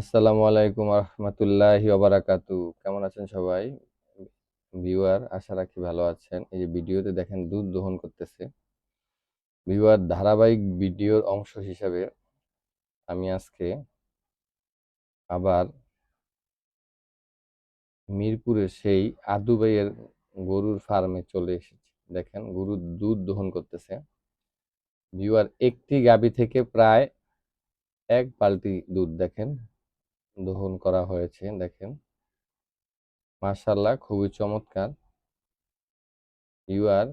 আসসালামু আলাইকুম রহমতুল্লাহি ওবারাকাতু কেমন আছেন সবাই? ভিউয়ার, আশা রাখি ভালো আছেন। এই যে ভিডিওতে দেখেন দুধ দহন করতেছে। ভিউয়ার, ধারাবাহিক ভিডিওর অংশ হিসাবে আমি আজকে আবার মিরপুরে সেই আদু ভাইয়ের গরুর ফার্মে চলে এসেছি। দেখেন গরুর দুধ দহন করতেছে। ভিউয়ার, একটি গাবি থেকে প্রায় এক বালতি দুধ, দেখেন। দহন করা হয়েছে, দেখেন। মাশাল্লাহ খুবই চমৎকার। ইউ আর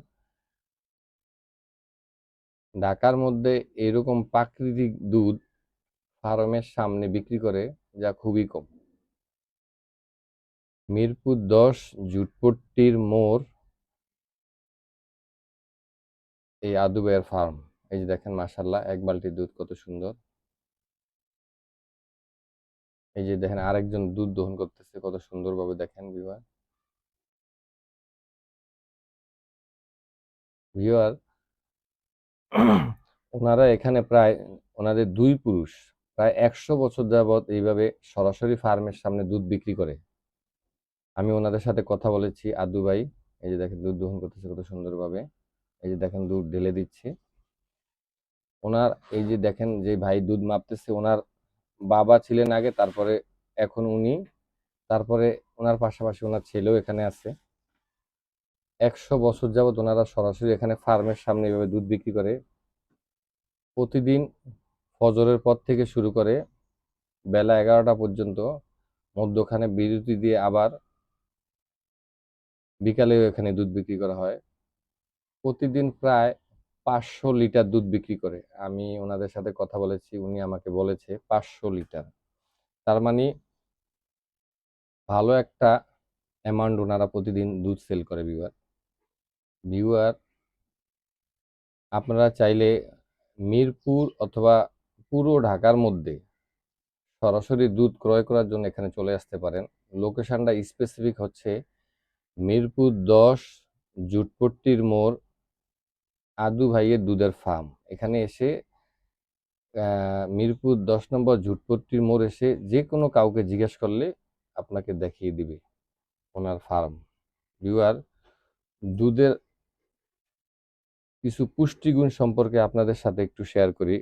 ঢাকার মধ্যে এরকম প্রাকৃতিক দুধ ফার্মের সামনে বিক্রি করে, যা খুবই কম। মিরপুর দশ, জুটপট্টির মোড়, এই আদুবের ফার্ম। এই যে দেখেন মাসাল্লাহ এক বালতি দুধ কত সুন্দর। এই যে দেখেন আরেকজন দুধ দহন করতেছে, কত সুন্দরভাবে দেখেন বিবার ভিওয়ার ওনারা এখানে প্রায়, ওনাদের দুই পুরুষ, প্রায় একশো বছর যাবৎ এইভাবে সরাসরি ফার্মের সামনে দুধ বিক্রি করে। আমি ওনাদের সাথে কথা বলেছি, আদু ভাই, এই যে দেখেন দুধ দহন করতেছে কত সুন্দরভাবে। এই যে দেখেন দুধ ঢেলে দিচ্ছে। ওনার, এই যে দেখেন যে ভাই দুধ মাপতেছে, ওনার বাবা ছিলেন আগে, তারপরে এখন উনি। তারপরে ওনার পাশাপাশি ওনার ছেলেও এখানে আছে। একশো বছর যাবৎ ওনারা সরাসরি এখানে ফার্মের সামনে এভাবে দুধ বিক্রি করে। প্রতিদিন ফজরের পর থেকে শুরু করে বেলা এগারোটা পর্যন্ত মধ্যখানে বিরতি দিয়ে আবার বিকালেও এখানে দুধ বিক্রি করা হয়। প্রতিদিন প্রায় পাঁচশো লিটার দুধ বিক্রি করে। আমি ওনাদের সাথে কথা বলেছি, উনি আমাকে বলেছে পাঁচশো লিটার। তার মানে ভালো একটা অ্যামাউন্ট ওনারা প্রতিদিন দুধ সেল করে ভিউয়ার ভিউয়ার আপনারা চাইলে মিরপুর অথবা পুরো ঢাকার মধ্যে সরাসরি দুধ ক্রয় করার জন্য এখানে চলে আসতে পারেন। লোকেশনটা স্পেসিফিক হচ্ছে মিরপুর দশ, জুটপট্টির মোড় আদু ভাইয়ের দুধের ফার্ম এখানে এসে মিরপুর দশ নম্বর ঝুটপট্টির মোড় এসে যে কোনো কাউকে জিজ্ঞেস করলে আপনাকে দেখিয়ে দিবে ওনার ফার্ম ভিউয়ার দুধের কিছু পুষ্টিগুণ সম্পর্কে আপনাদের সাথে একটু শেয়ার করি।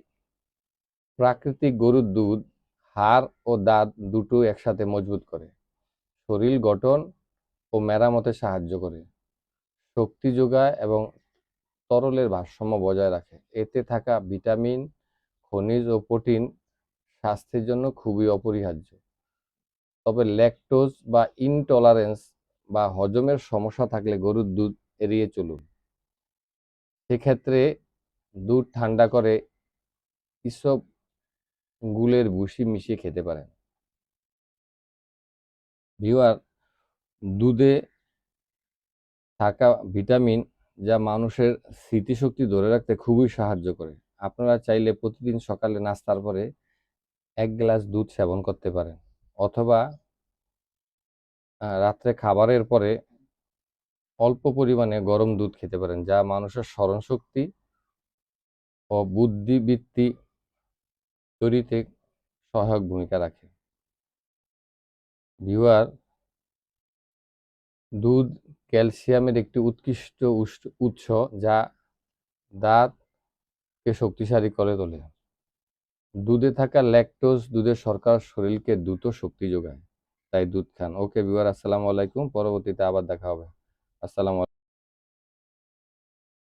প্রাকৃতিক গরুর দুধ, হাড় ও দাঁত দুটো একসাথে মজবুত করে। শরীর গঠন ও মেরামতে সাহায্য করে। শক্তি যোগায় এবং তরলের ভারসাম্য বজায় রাখে। এতে থাকা ভিটামিন, খনিজ ও প্রোটিন স্বাস্থ্যের জন্য খুবই অপরিহার্য। তবে ল্যাকটোজ বা ইনটলারেন্স বা হজমের সমস্যা থাকলে গরুর দুধ এড়িয়ে চলুন। সেক্ষেত্রে দুধ ঠান্ডা করে ইসব গুলের ভুসি মিশিয়ে খেতে পারেন। ভিওয়ার দুধে থাকা ভিটামিন যা মানুষের স্মৃতিশক্তি ধরে রাখতে খুবই সাহায্য করে। আপনারা চাইলে প্রতিদিন সকালে নাস্তার পরে এক গ্লাস দুধ সেবন করতে পারেন। অথবা রাত্রে খাবারের পরে অল্প পরিমাণে গরম দুধ খেতে পারেন, যা মানুষের স্মরণশক্তি ও বুদ্ধিবৃত্তি তৈরিতে সহায়ক ভূমিকা রাখে। ভিউয়ার, দুধ ক্যালসিয়ামের একটি উৎকৃষ্ট উৎস যা দাঁতকে শক্তিশালী করে তোলে। দুধে থাকা ল্যাকটোজ দুধের সরকার শরীরকে দ্রুত শক্তি যোগায়, তাই দুধ খান। ওকে বিবার আসসালামু আলাইকুম। পরবর্তীতে আবার দেখা হবে। আসসালামু